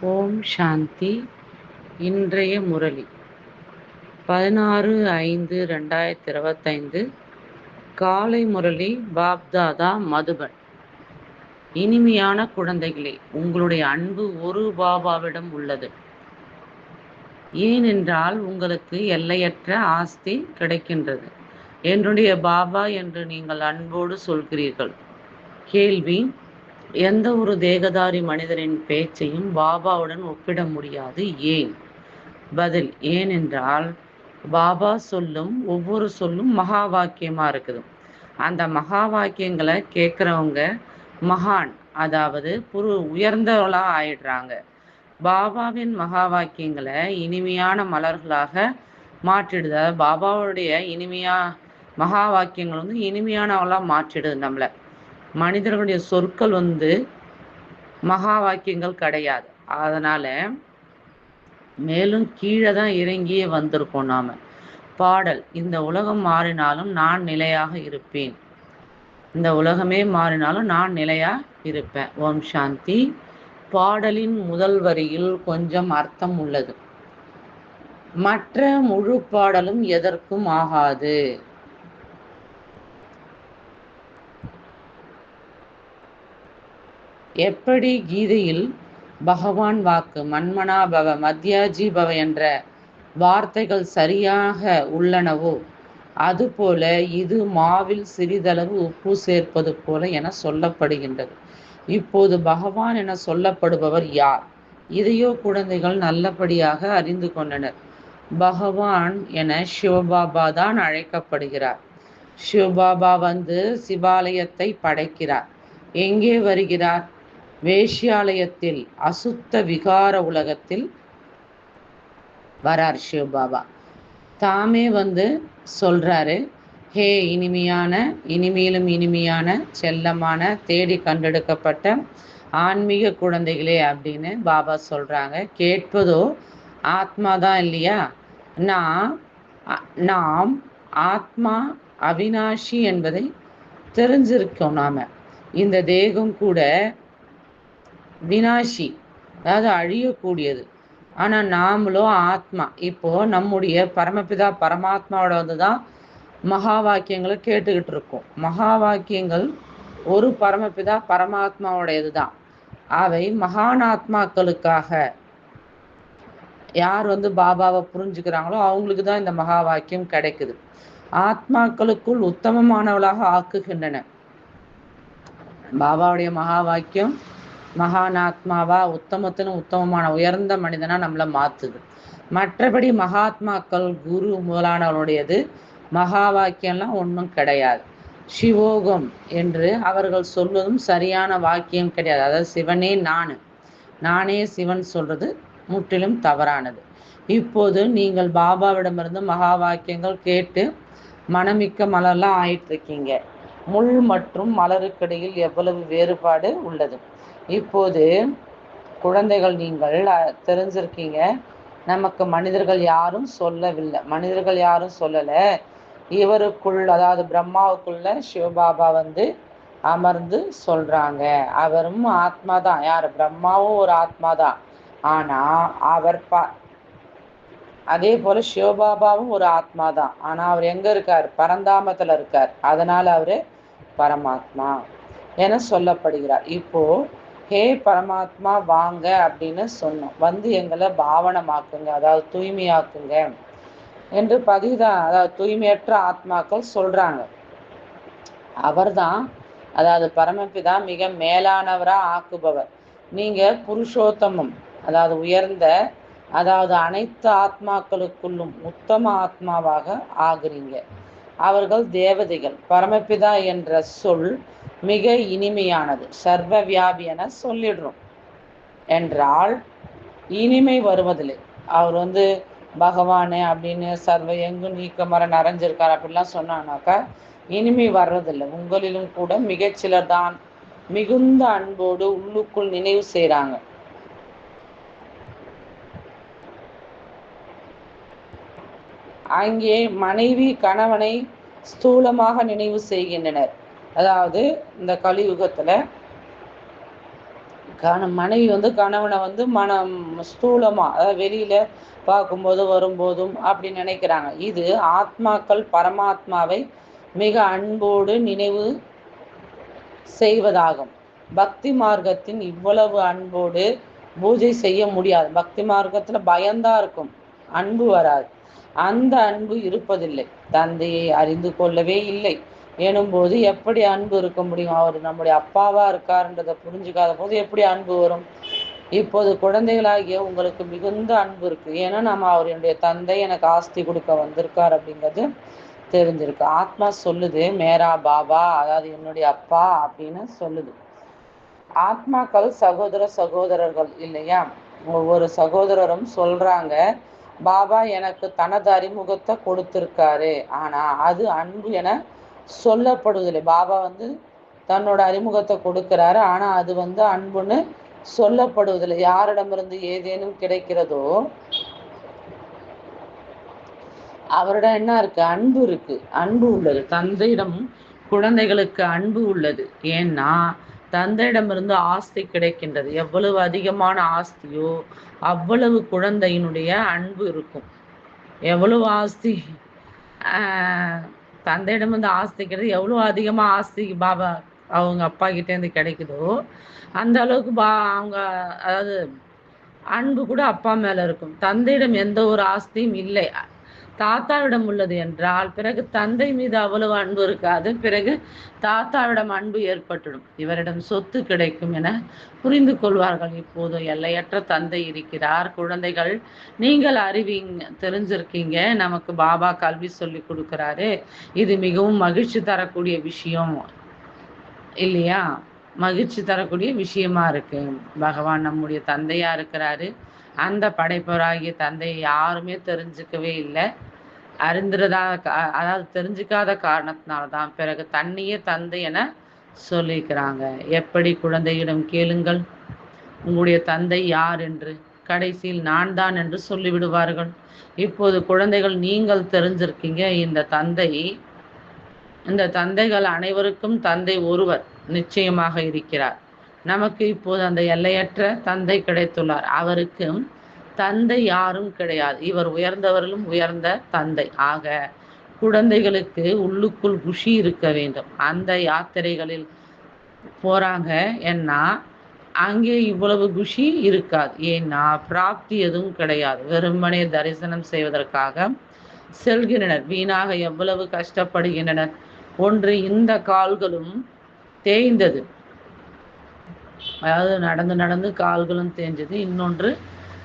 ஓம் சாந்தி. இன்றைய முரளி. பதினாறு ஐந்து ரெண்டாயிரத்தி இருபத்தைந்து. காலை முரளி பாப்தாதா மதுபன். இனிமையான குழந்தைகளே உங்களுடைய அன்பு ஒரு பாபாவிடம் உள்ளது. ஏனென்றால் உங்களுக்கு எல்லையற்ற ஆஸ்தி கிடைக்கின்றது. என்னுடைய பாபா என்று நீங்கள் அன்போடு சொல்கிறீர்கள். கேள்வி எந்த ஒரு தேகதாரி மனிதரின் பேச்சையும் பாபாவுடன் ஒப்பிட முடியாது. ஏன்? பதில் ஏனென்றால் பாபா சொல்லும் ஒவ்வொரு சொல்லும் மகா வாக்கியமாக இருக்குது. அந்த மகா வாக்கியங்களை கேட்குறவங்க மகான் அதாவது புரு உயர்ந்தவளாக ஆயிடுறாங்க. பாபாவின் மகா வாக்கியங்களை இனிமையான மலர்களாக மாற்றிடுது. பாபாவுடைய இனிமையா மகா வாக்கியங்கள் வந்து இனிமையானவளாக மாற்றிடுது நம்மளை. மனிதர்களுடைய சொற்கள் வந்து மகா வாக்கியங்கள் கிடையாது. அதனால மேலும் கீழே தான் இறங்கியே வந்திருக்கோம் நாம. பாடல் இந்த உலகம் மாறினாலும் நான் நிலையாக இருப்பேன். இந்த உலகமே மாறினாலும் நான் நிலையா இருப்பேன். ஓம் சாந்தி. பாடலின் முதல் வரியில் கொஞ்சம் அர்த்தம் உள்ளது. மற்ற முழு பாடலும் எதற்கும் ஆகாது. எப்படி கீதையில் பகவான் வாக்கு மன்மனா பவ மத்யாஜி பவ என்ற வார்த்தைகள் சரியாக உள்ளனவோ அதுபோல இது மாவில் சிறிதளவு உப்பு சேர்ப்பது போல என சொல்லப்படுகின்றது. இப்போது பகவான் என சொல்லப்படுபவர் யார்? இதையோ குழந்தைகள் நல்லபடியாக அறிந்து கொண்டனர். பகவான் என சிவபாபா தான் அழைக்கப்படுகிறார். சிவபாபா வந்து சிவாலயத்தை படைக்கிறார். எங்கே வருகிறார்? வேஷ்யாலயத்தில் அசுத்த விகார உலகத்தில் வரார் சிவபாபா. தாமே வந்து சொல்றாரு ஹே இனிமையான இனிமையிலும் இனிமையான செல்லமான தேடி கண்டெடுக்கப்பட்ட ஆன்மீக குழந்தைகளே அப்படின்னு பாபா சொல்றாங்க. கேட்பதோ ஆத்மா தான் இல்லையா? நான் நாம் ஆத்மா அவினாஷி என்பதை தெரிஞ்சிருக்கோம் நாம. இந்த தேகம் கூட வினாஷி அதாவது அழியக்கூடியது. ஆனா நாமளும் ஆத்மா. இப்போ நம்முடைய பரமபிதா பரமாத்மாவோட வந்து தான் மகா வாக்கியங்களை கேட்டுக்கிட்டு இருக்கோம். மகா வாக்கியங்கள் ஒரு பரமபிதா பரமாத்மாவோடையது தான் அவை மகானாத்மாக்களுக்காக யார் வந்து பாபாவை புரிஞ்சுக்கிறாங்களோ அவங்களுக்கு தான் இந்த மகா வாக்கியம் கிடைக்குது. ஆத்மாக்களுக்குள் உத்தமமானவளாக ஆக்குகின்றன. பாபாவுடைய மகா வாக்கியம் மகானாத்மாவா உத்தமத்தின் உத்தமமான உயர்ந்த மனிதனா நம்மளை மாத்துது. மற்றபடி மகாத்மாக்கள் குரு முதலானவனுடையது மகா வாக்கியம்லாம் ஒன்றும் கிடையாது. சிவோகம் என்று அவர்கள் சொல்வதும் சரியான வாக்கியம் கிடையாது. அதாவது சிவனே நான். நானே சிவன் சொல்றது முற்றிலும் தவறானது. இப்போது நீங்கள் பாபாவிடமிருந்து மகா வாக்கியங்கள் கேட்டு மனமிக்க மலர்லாம் ஆயிட்டு இருக்கீங்க முள் மற்றும் மலருக்கிடையில் எவ்வளவு வேறுபாடு உள்ளது? இப்போது குழந்தைகள் நீங்கள் தெரிஞ்சிருக்கீங்க. நமக்கு மனிதர்கள் யாரும் சொல்லவில்லை. மனிதர்கள் யாரும் சொல்லலை. இவருக்குள் அதாவது பிரம்மாவுக்குள்ள சிவபாபா வந்து அமர்ந்து சொல்றாங்க. அவரும் ஆத்மா தான் யார்? பிரம்மாவும் ஒரு ஆத்மா தான் ஆனா அவர் பா அதே போல சிவபாபாவும் ஒரு ஆத்மா தான் ஆனா அவர் எங்க இருக்கார்? பரந்தாமத்துல இருக்கார். அதனால அவரு பரமாத்மா என சொல்லப்படுகிறார். இப்போ ஹே பரமாத்மா வாங்க அப்படின்னு சொன்னோம். வந்து எங்களை பாவனமாக்குங்க அதாவது தூய்மையாக்குங்க என்று பதிதான் அதாவது தூய்மையற்ற ஆத்மாக்கள் சொல்றாங்க. அவர்தான் அதாவது பரமபிதா மிக மேலானவரா ஆக்குபவர். நீங்க புருஷோத்தமம் அதாவது உயர்ந்த அதாவது அனைத்து ஆத்மாக்களுக்குள்ளும் உத்தம ஆத்மாவாக ஆகுறீங்க. அவர்கள் தேவதைகள். பரமபிதா என்ற சொல் மிக இனிமையானது. சர்வ வியாபி என சொல்லிடுறோம். என்றால் இனிமை வருவதில்லை. அவர் வந்து பகவானு அப்படின்னு சர்வ எங்கும் நீக்க மரம் நிறைஞ்சிருக்கார் அப்படிலாம் சொன்னானாக்கா இனிமை வர்றதில்லை. உங்களிலும் கூட மிகச்சிலர் தான் மிகுந்த அன்போடு உள்ளுக்குள் நினைவு செய்கிறாங்க அங்கே மனைவி கணவனை ஸ்தூலமாக நினைவு செய்கின்றனர். அதாவது இந்த கலியுகத்துல கண மனைவி வந்து கணவனை வந்து மனம் ஸ்தூலமாக அதாவது வெளியில் பார்க்கும்போது வரும்போதும் அப்படி நினைக்கிறாங்க. இது ஆத்மாக்கள் பரமாத்மாவை மிக அன்போடு நினைவு செய்வதாகும். பக்தி மார்க்கத்தின் இவ்வளவு அன்போடு பூஜை செய்ய முடியாது. பக்தி மார்க்கத்தில் பயந்தான் இருக்கும். அன்பு வராது. அந்த அன்பு இருப்பதில்லை. தந்தையை அறிந்து கொள்ளவே இல்லை. எனும்போது எப்படி அன்பு இருக்க முடியும்? அவர் நம்முடைய அப்பாவா இருக்காருன்றதை புரிஞ்சுக்காத போது எப்படி அன்பு வரும்? இப்போது குழந்தைகளாகிய உங்களுக்கு மிகுந்த அன்பு இருக்கு. ஏன்னா நம்ம அவருடைய தந்தை எனக்கு ஆஸ்தி கொடுக்க வந்திருக்கார் அப்படிங்கிறது தெரிஞ்சிருக்கு. ஆத்மா சொல்லுது மேரா பாபா அதாவது என்னுடைய அப்பா அப்படின்னு சொல்லுது. ஆத்மாக்கள் சகோதர சகோதரர்கள் இல்லையா? ஒவ்வொரு சகோதரரும் சொல்றாங்க பாபா எனக்கு தனது அறிமுகத்தை கொடுத்திருக்காரு. ஆனா அது அன்பு என சொல்லப்படுவதில்லை. பாபா வந்து தன்னோட அறிமுகத்தை கொடுக்கிறாரு. ஆனால் அது வந்து அன்புன்னு சொல்லப்படுவதில்லை. யாரிடமிருந்து ஏதேனும் கிடைக்கிறதோ அவரிடம் என்ன இருக்கு? அன்பு இருக்கு. அன்பு உள்ளது. தந்தையிடம் குழந்தைகளுக்கு அன்பு உள்ளது. ஏன்னா தந்தையிடமிருந்து ஆஸ்தி கிடைக்கின்றது. எவ்வளவு அதிகமான ஆஸ்தியோ அவ்வளவு குழந்தையினுடைய அன்பு இருக்கும். எவ்வளவு ஆஸ்தி தந்தையிடம் வந்து ஆஸ்திக்கிறது எவ்வளோ அதிகமாக ஆஸ்தி பாபா அவங்க அப்பா கிட்டேருந்து கிடைக்குதோ அந்த அளவுக்கு பா அவங்க அதாவது அன்பு கூட அப்பா மேலே இருக்கும். தந்தையிடம் எந்த ஒரு ஆஸ்தியும் இல்லை. தாத்தாவிடம் உள்ளது என்றால் பிறகு தந்தை மீது அவ்வளவு அன்பு இருக்காது. பிறகு தாத்தாவிடம் அன்பு ஏற்பட்டுடும் இவரிடம் சொத்து கிடைக்கும் என புரிந்து கொள்வார்கள். இப்போது எல்லையற்ற தந்தை இருக்கிறார். குழந்தைகள் நீங்கள் அறிவிங்க தெரிஞ்சிருக்கீங்க. நமக்கு பாபா கல்வி சொல்லி கொடுக்கிறாரு. இது மிகவும் மகிழ்ச்சி தரக்கூடிய விஷயம். இல்லையா? மகிழ்ச்சி தரக்கூடிய விஷயமா இருக்கு. பகவான் நம்முடைய தந்தையா இருக்கிறாரு. அந்த படைப்பவராகிய தந்தையை யாருமே தெரிஞ்சுக்கவே இல்லை. அறிந்திரதா அதாவது தெரிஞ்சுக்காத காரணத்தினால தான் பிறகு தண்ணியே தந்தை என சொல்லிக்கிறாங்க எப்படி குழந்தையிடம் கேளுங்கள். உங்களுடைய தந்தை யார் என்று கடைசியில் நான் தான் என்று சொல்லிவிடுவார்கள். இப்போது குழந்தைகள் நீங்கள் தெரிஞ்சிருக்கீங்க. இந்த தந்தை இந்த தந்தைகள் அனைவருக்கும் தந்தை ஒருவர் நிச்சயமாக இருக்கிறார். நமக்கு இப்போது அந்த எல்லையற்ற தந்தை கிடைத்துள்ளார். அவருக்கு தந்தை யாரும் கிடையாது. இவர் உயர்ந்தவர்களும் உயர்ந்த தந்தை. ஆக குழந்தைகளுக்கு உள்ளுக்குள் குஷி இருக்க வேண்டும். அந்த யாத்திரைகளில் போறாங்க ஏன்னா அங்கே இவ்வளவு குஷி இருக்காது. ஏன்னா பிராப்தி எதுவும் கிடையாது. வெறுமனே தரிசனம் செய்வதற்காக செல்கின்றனர். வீணாக எவ்வளவு கஷ்டப்படுகின்றனர். ஒன்று இந்த கால்களும் தேய்ந்தது. அதாவது நடந்து நடந்து கால்களும் தேஞ்சது. இன்னொன்று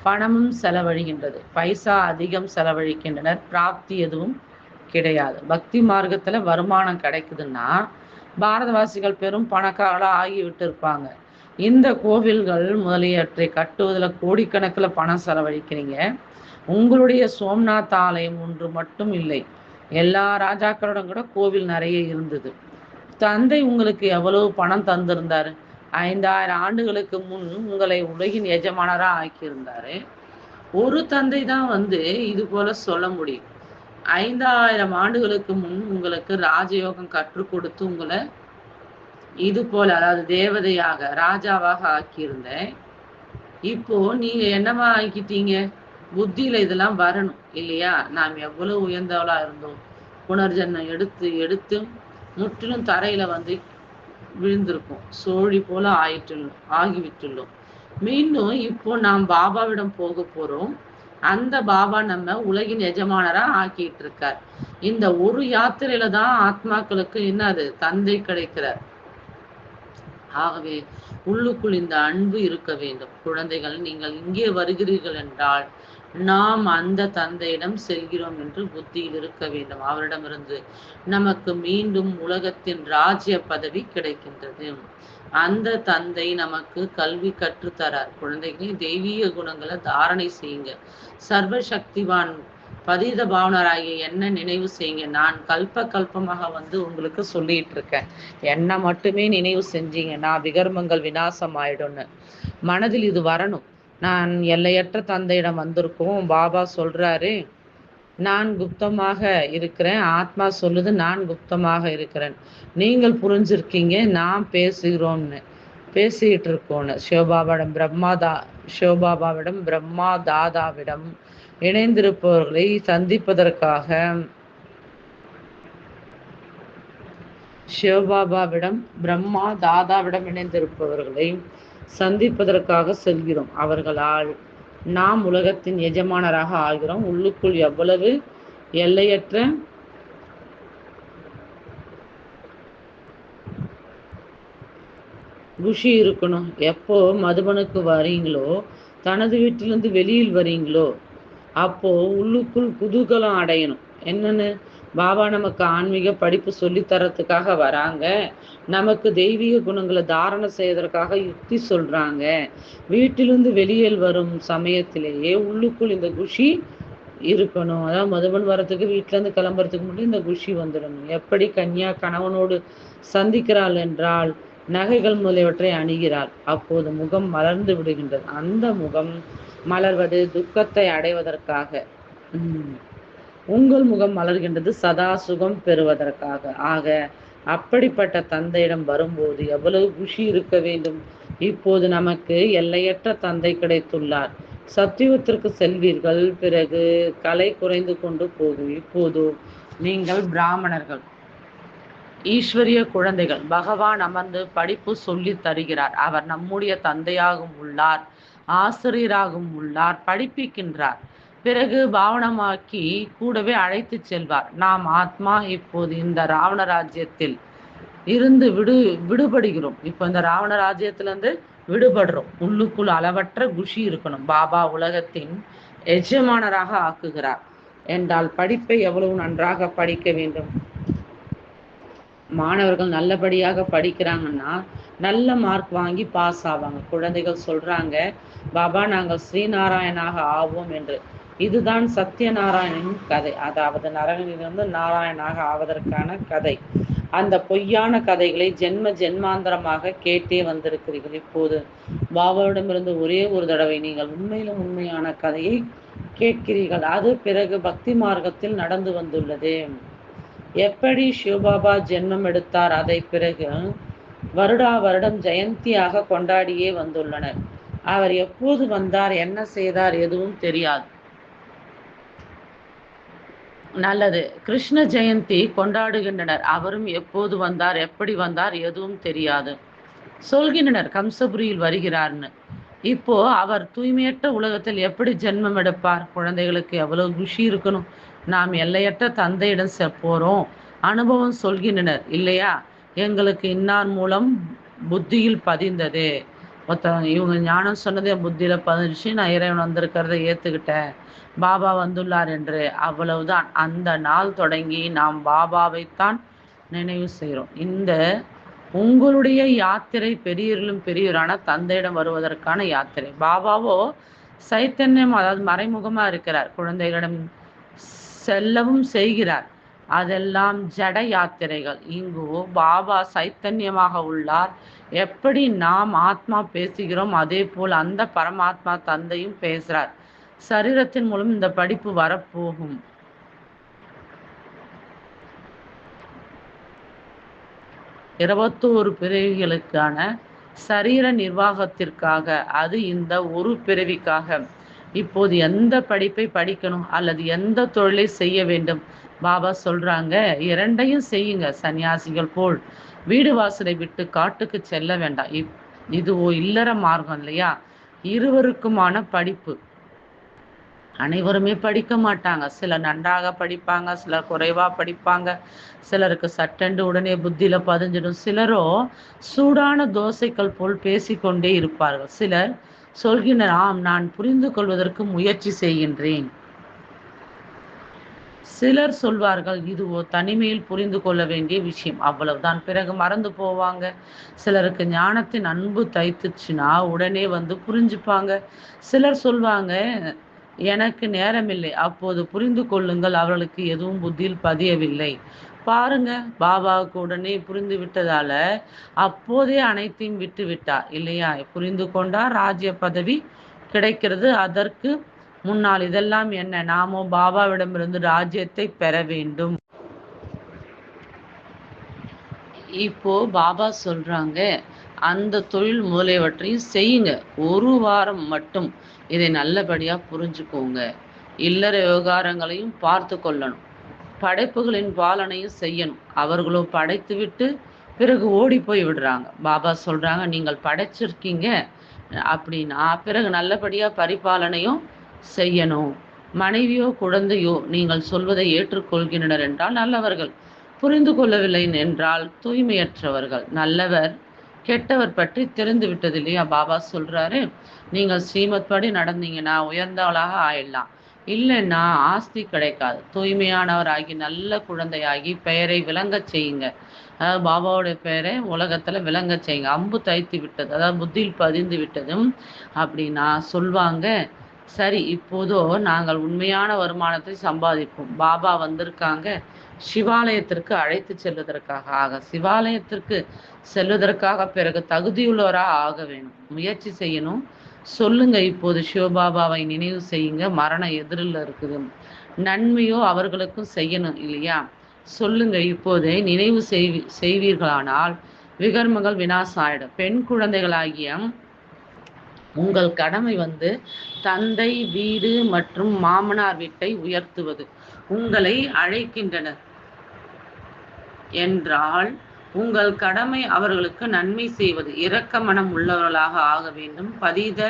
பணமும் செலவழிகின்றது. பைசா அதிகம் செலவழிக்கின்றனர். பிராப்தி எதுவும் கிடையாது. பக்தி மார்க்கத்துல வருமானம் கிடைக்குதுன்னா பாரதவாசிகள் பெரும் பணக்காரர்களாக ஆகிவிட்டு இருப்பாங்க இந்த கோவில்கள் முதலியவற்றை கட்டுவதில் கோடிக்கணக்கில் பணம் செலவழிக்கிறீங்க. உங்களுடைய சோம்நாத் ஆலயம் ஒன்று மட்டும் இல்லை. எல்லா ராஜாக்களோட கூட கோவில் நிறைய இருந்தது. தந்தை உங்களுக்கு எவ்வளவு பணம் தந்திருந்தாரு? ஐந்தாயிரம் ஆண்டுகளுக்கு முன் உங்களை உலகின் எஜமானராக ஆக்கியிருந்தாரு. ஒரு தந்தை தான் வந்து இது போல சொல்ல முடியும். ஐந்தாயிரம் ஆண்டுகளுக்கு முன் உங்களுக்கு ராஜயோகம் கற்றுக் கொடுத்து உங்களை இது போல அதாவது தேவதையாக ராஜாவாக ஆக்கியிருந்தேன். இப்போ நீங்க என்னவா ஆக்கிட்டீங்க? புத்தியில இதெல்லாம் வரணும் இல்லையா? நாம் எவ்வளவு உயர்ந்தவளா இருந்தோம். புனர்ஜன்மம் எடுத்து எடுத்து முற்றிலும் தரையில வந்து விழுந்திருக்கோம். சோழி போல ஆயிட்டுள்ளோம் ஆகிவிட்டுள்ளோம். மீண்டும் இப்போ நாம் பாபாவிடம் போக போறோம். அந்த பாபா நம்ம உலகின் எஜமானரா ஆக்கிட்டு இருக்கார் இந்த ஒரு யாத்திரையில தான் ஆத்மாக்களுக்கு என்னது? தந்தை கிடைக்கிறார். ஆகவே உள்ளுக்குள் இந்த அன்பு இருக்க வேண்டும். குழந்தைகள் நீங்கள் இங்கே வருகிறீர்கள் என்றால் நாம் அந்த தந்தையிடம் செல்கிறோம் என்று புத்தியில் இருக்க வேண்டும். அவரிடமிருந்து நமக்கு மீண்டும் உலகத்தின் ராஜ்ய பதவி கிடைக்கின்றது. அந்த தந்தை நமக்கு கல்வி கற்றுத்தரார். குழந்தைகளே தெய்வீக குணங்களை தாரணை செய்யுங்க. சர்வ சக்திவான் பதீத பாவனராகிய என்ன நினைவு செய்யுங்க. நான் கல்ப கல்பமாக வந்து உங்களுக்கு சொல்லிட்டு இருக்கேன். என்ன மட்டுமே நினைவு செஞ்சீங்க. நான் விகர்மங்கள் விநாசம் ஆயிடும்னு மனதில் இது வரணும். நான் எல்லையற்ற தந்தையிடம் வந்திருக்கோம் பாபா சொல்றாரு நான் குப்தமாக இருக்கிறேன். ஆத்மா சொல்லுது நான் குப்தமாக இருக்கிறேன். நீங்கள் புரிஞ்சிருக்கீங்க நான் பேசுகிறோம்னு. பேசிக்கிட்டு இருக்கோன்னு சிவபாபாவிடம் பிரம்மாதா சிவபாபாவிடம் பிரம்மா தாதாவிடம் இணைந்திருப்பவர்களை சந்திப்பதற்காக சிவபாபாவிடம் பிரம்மா தாதாவிடம் இணைந்திருப்பவர்களை சந்திப்பதற்காக செல்கிறோம். அவர்களால் நாம் உலகத்தின் எஜமானராக ஆகிறோம். உள்ளுக்குள் எவ்வளவு எல்லையற்ற குஷி இருக்கணும். எப்போ மதுபனுக்கு வரீங்களோ தனது வீட்டிலிருந்து வெளியில் வரீங்களோ அப்போ உள்ளுக்குள் குதூகலம் அடையணும். என்னன்னு பாபா நமக்கு ஆன்மீக படிப்பு சொல்லித்தரத்துக்காக வராங்க. நமக்கு தெய்வீக குணங்களை தாரணம் செய்வதற்காக யுக்தி சொல்றாங்க. வீட்டிலிருந்து வெளியில் வரும் சமயத்திலேயே உள்ளுக்குள் இந்த குஷி இருக்கணும். அதாவது மதுபன் வரத்துக்கு வீட்டிலேருந்து கிளம்புறதுக்கு முன்னாடி இந்த குஷி வந்துடணும். எப்படி கன்யா கணவனோடு சந்திக்கிறாள் என்றால் நகைகள் முதலியவற்றை அணுகிறாள். அப்போது முகம் மலர்ந்து விடுகின்றது. அந்த முகம் மலர்வது துக்கத்தை அடைவதற்காக. உம். உங்கள் முகம் மலர்கின்றது சதா சுகம் பெறுவதற்காக. ஆக அப்படிப்பட்ட தந்தையிடம் வரும்போது எவ்வளவு குஷி இருக்க வேண்டும்? இப்போது நமக்கு எல்லையற்ற தந்தை கிடைத்துள்ளார். சத்தியுகத்திற்கு செல்வீர்கள். பிறகு கலை குறைந்து கொண்டு போகும். இப்போது நீங்கள் பிராமணர்கள். ஈஸ்வரிய குழந்தைகள். பகவான் அமர்ந்து படிப்பு சொல்லி தருகிறார். அவர் நம்முடைய தந்தையாகவும் உள்ளார் ஆசிரியராகவும் உள்ளார் படிப்பிக்கின்றார். பிறகு பாவனமாக்கி கூடவே அழைத்து செல்வார். நாம் ஆத்மா இப்போது இந்த ராவண ராஜ்யத்தில் இருந்து விடு விடுபடுகிறோம். இப்போ இந்த ராவண ராஜ்யத்திலிருந்து விடுபடுறோம். உள்ளுக்குள் அளவற்ற குஷி இருக்கணும். பாபா உலகத்தின் எஜமானராக ஆக்குகிறார். என்றால் படிப்பை எவ்வளவு நன்றாக படிக்க வேண்டும்? மாணவர்கள் நல்லபடியாக படிக்கிறாங்கன்னா நல்ல மார்க் வாங்கி பாஸ் ஆவாங்க. குழந்தைகள் சொல்றாங்க பாபா நாங்கள் ஸ்ரீநாராயணாக ஆவோம் என்று. இதுதான் சத்யநாராயணனின் கதை. அதாவது நரகனிலிருந்து நாராயணாக ஆவதற்கான கதை. அந்த பொய்யான கதைகளை ஜென்ம ஜென்மாந்தரமாக கேட்டே வந்திருக்கிறீர்கள். இப்போது பாபாவிடமிருந்து ஒரே ஒரு தடவை நீங்கள் உண்மையிலும் உண்மையான கதையை கேட்கிறீர்கள். அது பிறகு பக்தி மார்க்கத்தில் நடந்து வந்துள்ளது. எப்படி சிவபாபா ஜென்மம் எடுத்தார்? அதை பிறகு வருடா வருடம் ஜெயந்தியாக கொண்டாடியே வந்துள்ளனர். அவர் எப்போது வந்தார்? என்ன செய்தார்? எதுவும் தெரியாது. நல்லது. கிருஷ்ண ஜெயந்தி கொண்டாடுகின்றனர். அவரும் எப்போது வந்தார் எப்படி வந்தார் எதுவும் தெரியாது. சொல்கின்றனர் கம்சபுரியில் வருகிறார்னு. இப்போ அவர் தூய்மையற்ற உலகத்தில் எப்படி ஜென்மம் எடுப்பார்? குழந்தைகளுக்கு எவ்வளவு குஷி இருக்கணும்? நாம் எல்லையற்ற தந்தையிடம் செ போறோம். அனுபவம் சொல்கின்றனர். இல்லையா? எங்களுக்கு இன்னார் மூலம் புத்தியில் பதிந்தது. ஒருத்தவங்க இவங்க ஞானம் சொன்னது என் புத்தியில பதிஞ்சிச்சு நான் இறைவன் வந்திருக்கிறத ஏத்துக்கிட்டேன். பாபா வந்துள்ளார் என்று அவ்வளவுதான். அந்த நாள் தொடங்கி நாம் பாபாவைத்தான் நினைவு செய்கிறோம். இந்த உங்களுடைய யாத்திரை பெரியவர்களும் பெரியவரான தந்தையிடம் வருவதற்கான யாத்திரை. பாபாவோ சைத்தன்யம் அதாவது மறைமுகமா இருக்கிறார். குழந்தைகளிடம் செல்லவும் செய்கிறார். அதெல்லாம் ஜட யாத்திரைகள். இங்கு பாபா சைத்தன்யமாக உள்ளார். எப்படி நாம் ஆத்மா பேசுகிறோம் அதே போல் அந்த பரமாத்மா தந்தையும் பேசுறார் சரீரத்தின் மூலம் இந்த படிப்பு வரப்போகும். இருபத்தோரு பிறவிகளுக்கான சரீர நிர்வாகத்திற்காக அது இந்த ஒரு பிறவிக்காக. இப்போது எந்த படிப்பை படிக்கணும் அல்லது எந்த தொழிலை செய்ய வேண்டும்? பாபா சொல்றாங்க இரண்டையும் செய்யுங்க சன்னியாசிகள் போல். வீடு வாசலை விட்டு காட்டுக்கு செல்ல வேண்டாம். இது ஓ இல்லற மார்க்கம் இல்லையா? இருவருக்குமான படிப்பு. அனைவருமே படிக்க மாட்டாங்க. சிலர் நன்றாக படிப்பாங்க சிலர் குறைவா படிப்பாங்க. சிலருக்கு சட்டென்று உடனே புத்தியில பதிஞ்சிடும். சிலரோ சூடான தோசைகள் போல் பேசிக்கொண்டே இருப்பார்கள். சிலர் சொல்கின்றனர் ஆம் நான் புரிந்து கொள்வதற்கு முயற்சி செய்கின்றேன். சிலர் சொல்வார்கள் இதுவோ தனிமையில் புரிந்து கொள்ள வேண்டிய விஷயம். அவ்வளவுதான். பிறகு மறந்து போவாங்க. சிலருக்கு ஞானத்தின் அன்பு தைத்துச்சுன்னா உடனே வந்து புரிஞ்சுப்பாங்க. சிலர் சொல்வாங்க எனக்கு நேரமில்லை. அப்போது புரிந்து கொள்ளுங்கள் அவர்களுக்கு எதுவும் புத்தியில் பதியவில்லை. பாருங்க பாபாவுக்கு உடனே புரிந்து விட்டதால அப்போதே அனைத்தையும் விட்டு விட்டார். இல்லையா? புரிந்து கொண்டார் ராஜ்ய பதவி கிடைக்கிறது. அதற்கு முன்னால் இதெல்லாம் என்ன? நாமோ பாபாவிடமிருந்து ராஜ்யத்தை பெற வேண்டும். இப்போ பாபா சொல்றாங்க அந்த தொழில் முதலியவற்றையும் செய்யுங்க. ஒரு வாரம் மட்டும். இதை நல்லபடியாக புரிஞ்சுக்கோங்க. இல்லற விவகாரங்களையும் பார்த்து கொள்ளணும். படைப்புகளின் பாலனையும் செய்யணும். அவர்களோ படைத்து விட்டு பிறகு ஓடி போய் விடுறாங்க. பாபா சொல்கிறாங்க நீங்கள் படைச்சிருக்கீங்க. அப்படின்னா பிறகு நல்லபடியாக பரிபாலனையும் செய்யணும். மனைவியோ குழந்தையோ நீங்கள் சொல்வதை ஏற்றுக்கொள்கின்றனர் என்றால் நல்லவர்கள். புரிந்து கொள்ளவில்லை என்றால் தூய்மையற்றவர்கள். நல்லவர் கெட்டவர் பற்றி தெரிந்து விட்டது இல்லையா? பாபா சொல்றாரு நீங்கள் ஸ்ரீமத் படி நடந்தீங்கன்னா உயர்ந்தவளாக ஆயிடலாம். இல்லைன்னா ஆஸ்தி கிடைக்காது. தூய்மையானவராகி நல்ல குழந்தையாகி பெயரை விளங்க செய்யுங்க. அதாவது பாபாவுடைய பெயரை உலகத்துல விளங்க செய்யுங்க. அம்பு தைத்து விட்டது அதாவது புத்தியில் பதிந்து விட்டதும் அப்படின்னா சொல்வாங்க. சரி இப்போதோ நாங்கள் உண்மையான வருமானத்தை சம்பாதிப்போம். பாபா வந்திருக்காங்க. சிவாலயத்திற்கு அழைத்து செல்வதற்காக ஆக சிவாலயத்திற்கு செல்வதற்காக பிறகு தகுதியுள்ளவராக ஆக வேணும் முயற்சி செய்யணும். சொல்லுங்க இப்போது சிவபாபாவை நினைவு செய்யுங்க. மரண எதிரில் இருக்குது. நன்மையோ அவர்களுக்கும் செய்யணும் இல்லையா? சொல்லுங்க இப்போதே நினைவு செய்வி செய்வீர்களானால் விகர்மங்கள் வினாசம் ஆயிடும் பெண் குழந்தைகளாகிய உங்கள் கடமை வந்து தந்தை வீடு மற்றும் மாமனார் வீட்டை உயர்த்துவது. உங்களை அழைக்கின்றனர். என்றால் உங்கள் கடமை அவர்களுக்கு நன்மை செய்வது. இரக்க மனம் உள்ளவர்களாக ஆக வேண்டும். பதீத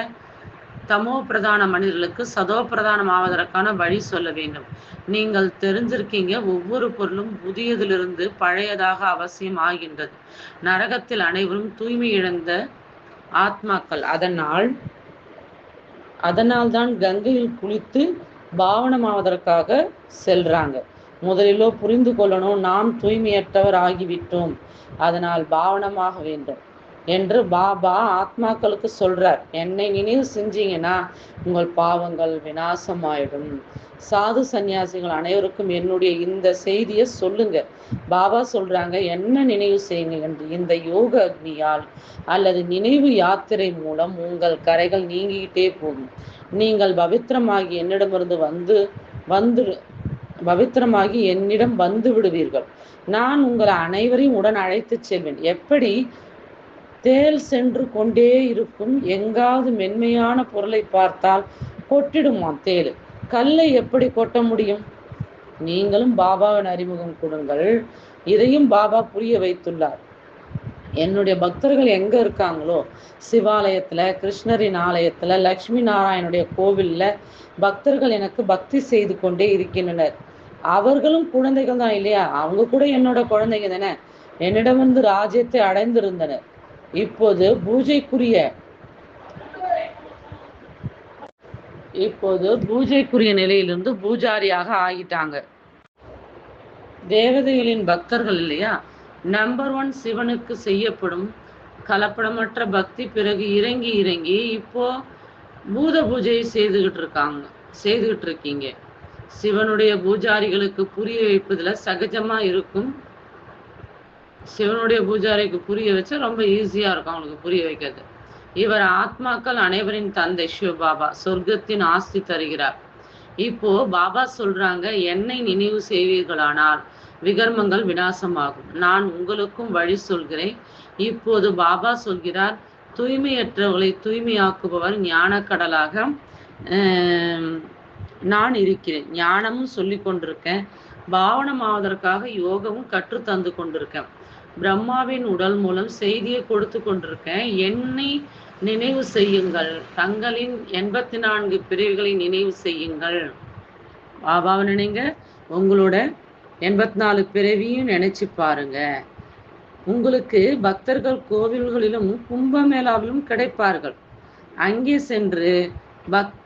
தமோ பிரதான மனிதர்களுக்கு சதோ பிரதானம் ஆவதற்கான வழி சொல்ல வேண்டும். நீங்கள் தெரிஞ்சிருக்கீங்க ஒவ்வொரு பொருளும் புதியதிலிருந்து பழையதாக அவசியம் ஆகின்றது. நரகத்தில் அனைவரும் தூய்மை இழந்த ஆத்மாக்கள். அதனால் அதனால் தான் கங்கையில் குளித்து பாவனமாவதற்காக செல்றாங்க. முதலிலோ புரிந்து கொள்ளணும். நாம் தூய்மையற்றவர் ஆகிவிட்டோம். அதனால் பாவனமாக வேண்டும். என்று பாபா ஆத்மாக்களுக்கு சொல்றார். என்னை நினைவு செஞ்சீங்கன்னா உங்கள் பாவங்கள் வினாசமாயிடும் சாது சந்நியாசிகள் அனைவருக்கும் என்னுடைய இந்த செய்தியை சொல்லுங்க. பாபா சொல்றாங்க என்ன நினைவு செய்யுங்க என்று. இந்த யோக அக்னியால் அல்லது நினைவு யாத்திரை மூலம் உங்கள் கரைகள் நீங்கிக்கிட்டே போகும். நீங்கள் பவித்திரமாகி என்னிடமிருந்து வந்து வந்து பவித்திரமாகி என்னிடம் வந்து விடுவீர்கள். நான் உங்களை அனைவரையும் உடன் அழைத்து செல்வேன். எப்படி? தேல் சென்று கொண்டே இருக்கும் எங்காவது மென்மையான பொருளை பார்த்தால் கொட்டிடுமாம் தேல். கல்லை எப்படி கொட்ட முடியும்? நீங்களும் பாபாவின் அறிமுகம் கொடுங்கள். இதையும் பாபா புரிய வைத்துள்ளார். என்னுடைய பக்தர்கள் எங்க இருக்காங்களோ? சிவாலயத்துல கிருஷ்ணரின் ஆலயத்துல லக்ஷ்மி நாராயணுடைய கோவில்ல பக்தர்கள் எனக்கு பக்தி செய்து கொண்டே இருக்கின்றனர். அவர்களும் குழந்தைகள் தான் இல்லையா? அவங்க கூட என்னோட குழந்தைங்க தானே? என்னிடம் வந்து ராஜ்யத்தை அடைந்திருந்தனர். இப்போது பூஜைக்குரிய இப்போது பூஜைக்குரிய நிலையிலிருந்து பூஜாரியாக ஆகிட்டாங்க. தேவதைகளின் பக்தர்கள் இல்லையா? நம்பர் ஒன் சிவனுக்கு செய்யப்படும் கலப்படமற்ற பக்தி பிறகு இறங்கி இறங்கி இப்போ பூத பூஜையை செய்துகிட்டு இருக்காங்க செய்துகிட்டு இருக்கீங்க. சிவனுடைய பூஜாரிகளுக்கு புரிய வைப்பதுல சகஜமா இருக்கும். சிவனுடைய பூஜாரிக்கு புரிய வச்சா ரொம்ப ஈஸியா இருக்கும் அவங்களுக்கு புரிய வைக்கிறது. இவர் ஆத்மாக்கள் அனைவரின் தந்தை சிவ பாபா சொர்க்கத்தின் ஆஸ்தி தருகிறார். இப்போ பாபா சொல்றாங்க என்னை நினைவு செய்வீர்களானால் விகர்மங்கள் விநாசமாகும். நான் உங்களுக்கும் வழி சொல்கிறேன். இப்போது பாபா சொல்கிறார் தூய்மையற்றவர்களை தூய்மையாக்குபவர் ஞானக்கடலாக ஆஹ், நான் இருக்கிறேன் ஞானமும் சொல்லி கொண்டிருக்கேன் பாவனமாவதற்காக யோகமும் கற்று தந்து கொண்டிருக்கேன். பிரம்மாவின் உடல் மூலம் செய்தியை கொடுத்து கொண்டிருக்கேன். என்னை நினைவு செய்யுங்கள். தங்களின் எண்பத்தி நான்கு பிரிவுகளை நினைவு செய்யுங்கள். பாபாவை நினைங்க. உங்களோட எண்பத்தி நாலு பிறவியும் நினைச்சு பாருங்க. உங்களுக்கு பக்தர்கள் கோவில்களிலும் கும்பமேளாவிலும் கிடைப்பார்கள். அங்கே சென்று பக்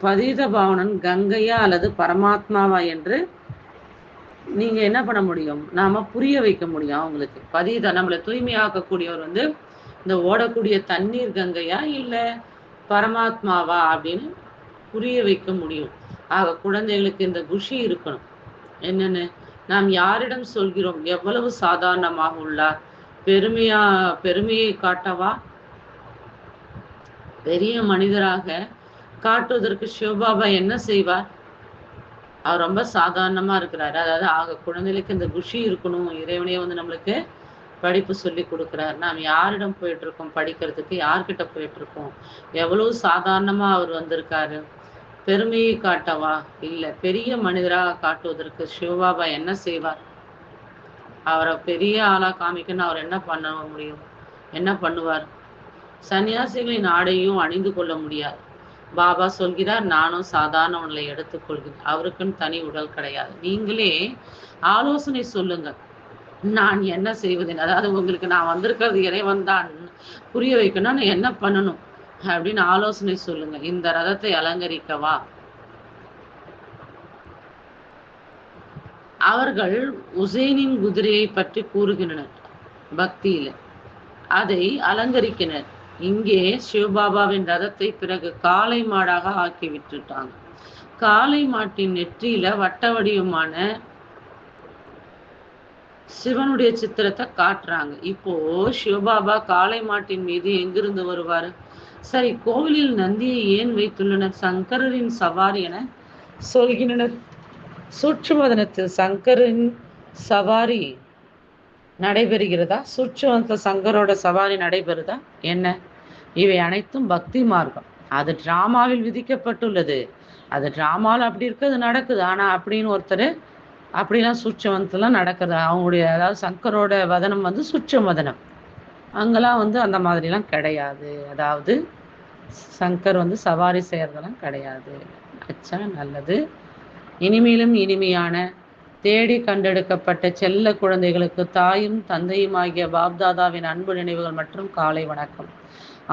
பதீத பாவனன் கங்கையா அல்லது பரமாத்மாவா என்று நீங்க என்ன பண்ண முடியும்? நாம புரிய வைக்க முடியும் அவங்களுக்கு. பதீத நம்மளை தூய்மையாக்கக்கூடியவர் வந்து இந்த ஓடக்கூடிய தண்ணீர் கங்கையா இல்ல பரமாத்மாவா அப்படின்னு புரிய வைக்க முடியும். ஆக குழந்தைகளுக்கு இந்த குஷி இருக்கணும். என்னன்னு? நாம் யாரிடம் சொல்கிறோம்? எவ்வளவு சாதாரணமாக உள்ளார் பெருமையா பெருமையை காட்டவா? பெரிய மனிதராக காட்டுவதற்கு சிவபாபா என்ன செய்வார் அவர் ரொம்ப சாதாரணமா இருக்கிறாரு. அதாவது ஆக குழந்தைகளுக்கு இந்த குஷி இருக்கணும். இறைவனே வந்து நம்மளுக்கு படிப்பு சொல்லி கொடுக்குறார். நாம் யாரிடம் போயிட்டு இருக்கோம் படிக்கிறதுக்கு யார்கிட்ட போயிட்டு இருக்கோம் எவ்வளவு சாதாரணமா அவர் வந்திருக்காரு. பெருமையை காட்டவா? இல்லை பெரிய மனிதராக காட்டுவதற்கு சிவபாபா என்ன செய்வார் அவரை பெரிய ஆளா காமிக்கணும் அவர் என்ன பண்ண முடியும்? என்ன பண்ணுவார்? சன்னியாசிகளின் ஆடையும் அணிந்து கொள்ள முடியாது. பாபா சொல்கிறார் நானும் சாதாரண சாதாரணவங்களை எடுத்துக்கொள்கிறேன். அவருக்குன்னு தனி உடல் கிடையாது. நீங்களே ஆலோசனை சொல்லுங்க. நான் என்ன செய்வதேன்? அதாவது உங்களுக்கு நான் வந்திருக்கிறது இறைவன் தான். புரிய வைக்கணும்னா நான் என்ன பண்ணணும்? அப்படின்னு ஆலோசனை சொல்லுங்க. இந்த ரதத்தை அலங்கரிக்கவா? அவர்கள் உசேனின் குதிரையை பற்றி கூறுகின்றனர் பக்தியில. அதை அலங்கரிக்கினர் இங்கே சிவபாபாவின் ரதத்தை பிறகு காளை மாடாக ஆக்கி விட்டுட்டாங்க காளை மாட்டின் நெற்றியில வட்ட வடிவமான சிவனுடைய சித்திரத்தை காட்டுறாங்க. இப்போ சிவபாபா காளை மாட்டின் மீது எங்கிருந்து வருவாரு? சரி கோவிலில் நந்தியை ஏன் வைத்துள்ளனர்? சங்கரரின் சவாரி என சொல்கின்றனர். சூட்சுமதனத்தில் சங்கரின் சவாரி நடைபெறுகிறதா? சுற்றுவந்த சங்கரோட சவாரி நடைபெறுதா? என்ன? இவை அனைத்தும் பக்தி மார்க்கம். அது டிராமாவில் விதிக்கப்பட்டுள்ளது. அது டிராமாவில் அப்படி இருக்குது நடக்குது. ஆனால் அப்படின்னு ஒருத்தர் அப்படிலாம் சுச்சவந்தெல்லாம் நடக்குது அவங்களுடைய அதாவது சங்கரோட வதனம் வந்து சுச்சம் வதனம். அங்கெல்லாம் வந்து அந்த மாதிரிலாம் கிடையாது. அதாவது சங்கர் வந்து சவாரி செய்கிறதெல்லாம் கிடையாது. அச்சா நல்லது. இனிமேலும் இனிமையான தேடி கண்டெடுக்கப்பட்ட செல்ல குழந்தைகளுக்கு தாயும் தந்தையும் ஆகிய பாப்தாதாவின் அன்பு நினைவுகள் மற்றும் காலை வணக்கம்.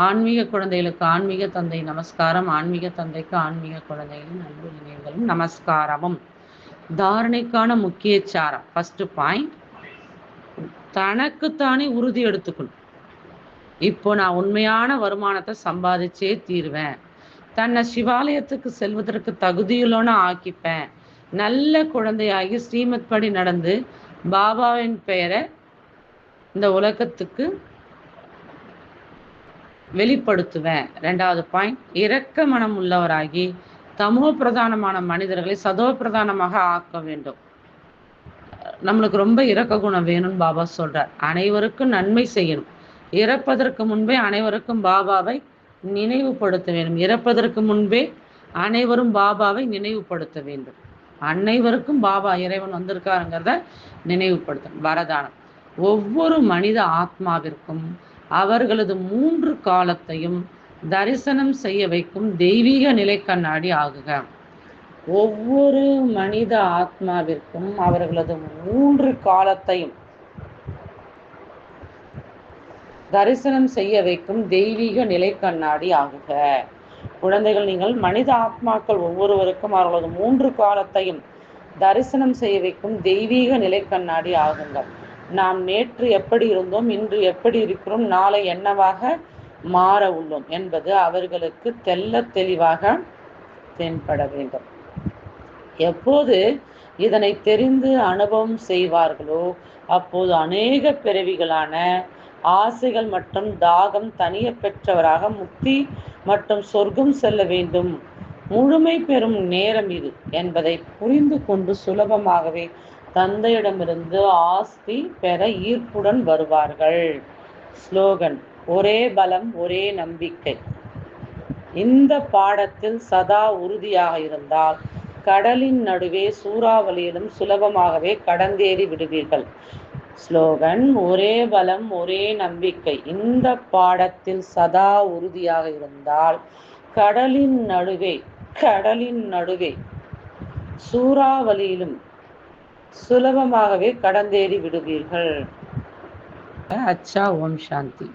ஆன்மீக குழந்தைகளுக்கு ஆன்மீக தந்தை நமஸ்காரம் ஆன்மீக தந்தைக்கு ஆன்மீக குழந்தைகளின் அன்பு நினைவுகளும் நமஸ்காரமும். தாரணைக்கான முக்கிய சாரம் ஃபர்ஸ்ட் பாயிண்ட் தனக்குத்தானே உறுதி எடுத்துக்கணும். இப்போ நான் உண்மையான வருமானத்தை சம்பாதிச்சே தீருவேன். தன்னை சிவாலயத்துக்கு செல்வதற்கு தகுதியுள்ளோன்னு ஆக்கிப்பேன். நல்ல குழந்தையாகி ஸ்ரீமத் படி நடந்து பாபாவின் பெயரை இந்த உலகத்துக்கு வெளிப்படுத்துவேன். ரெண்டாவது பாயிண்ட் இரக்க மனம் உள்ளவராகி தமோ பிரதானமான மனிதர்களை சதோ பிரதானமாக ஆக்க வேண்டும். நம்மளுக்கு ரொம்ப இரக்க குணம் வேணும்னு பாபா சொல்றார். அனைவருக்கும் நன்மை செய்யணும். இறப்பதற்கு முன்பே அனைவருக்கும் பாபாவை நினைவுபடுத்த வேண்டும். இறப்பதற்கு முன்பே அனைவரும் பாபாவை நினைவுபடுத்த வேண்டும். அனைவருக்கும் பாபா இறைவன் வந்திருக்காருங்கிறத நினைவுபடுத்தணும். வரதானம். ஒவ்வொரு மனித ஆத்மாவிற்கும் அவர்களது மூன்று காலத்தையும் தரிசனம் செய்ய வைக்கும் தெய்வீக நிலை கண்ணாடி ஆகுக. ஒவ்வொரு மனித ஆத்மாவிற்கும் அவர்களது மூன்று காலத்தையும் தரிசனம் செய்ய வைக்கும் தெய்வீக நிலை கண்ணாடி ஆகுக. குழந்தைகள் நீங்கள் மனித ஆத்மாக்கள் ஒவ்வொருவருக்கும் அவர்களது மூன்று காலத்தையும் தரிசனம் செய்ய வைக்கும் தெய்வீக நிலை கண்ணாடி ஆகுங்கள். நாம் நேற்று எப்படி இருந்தோம் இன்று எப்படி இருக்கிறோம் நாளை என்னவாக மாற உள்ளோம் என்பது அவர்களுக்கு தெல்ல தெளிவாக தென்பட வேண்டும். எப்போது இதனை தெரிந்து அனுபவம் செய்வார்களோ அப்போது அநேக பிறவிகளான ஆசைகள் மற்றும் தாகம் தனிய பெற்றவராக முக்தி மற்றும் சொர்க்கம் செல்ல வேண்டும். முழுமை பெறும் நேரம் இது என்பதை புரிந்து கொண்டு சுலபமாகவே தந்தையிடமிருந்து ஆஸ்தி பெற ஈர்ப்புடன் வருவார்கள். ஸ்லோகன் ஒரே பலம் ஒரே நம்பிக்கை. இந்த பாடத்தில் சதா உறுதியாக இருந்தால் கடலின் நடுவே சூறாவளியிலும் சுலபமாகவே கடந்தேறி விடுவீர்கள். ஸ்லோகன் ஒரே பலம் ஒரே நம்பிக்கை. இந்த பாடத்தில் சதா உறுதியாக இருந்தால் கடலின் நடுவே கடலின் நடுவே சூறாவளியிலும் சுலபமாகவே கடந்தேறி விடுவீர்கள். அச்சா ஓம் சாந்தி.